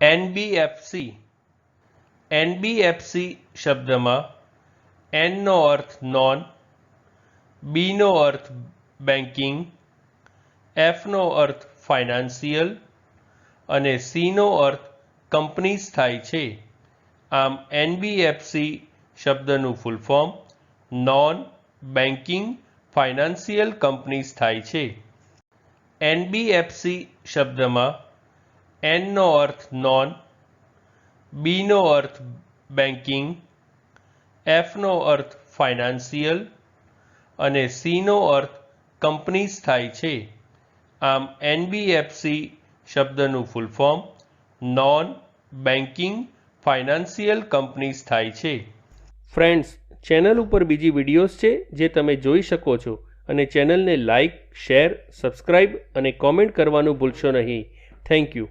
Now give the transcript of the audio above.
NBFC NBFC શબ્દમાં એનનો અર્થ non બીનો અર્થ banking એફનો અર્થ financial અને સીનો અર્થ companies થાય છે. આમ એનબીએફસી શબ્દનું full form non banking financial companies થાય છે. એનબીએફસી શબ્દમાં એનનો અર્થ નોન બીનો અર્થ બેન્કિંગ એફનો અર્થ ફાઇનાન્સિયલ અને સીનો અર્થ કંપનીઝ થાય છે. આમ એનબીએફસી શબ્દનું full form non banking financial companies થાય છે. ફ્રેન્ડ્સ ચેનલ ઉપર બીજી વિડીયોઝ છે જે તમે જોઈ શકો છો અને ચેનલને લાઇક શેર સબસ્ક્રાઇબ અને કોમેન્ટ કરવાનું ભૂલશો નહીં. Thank you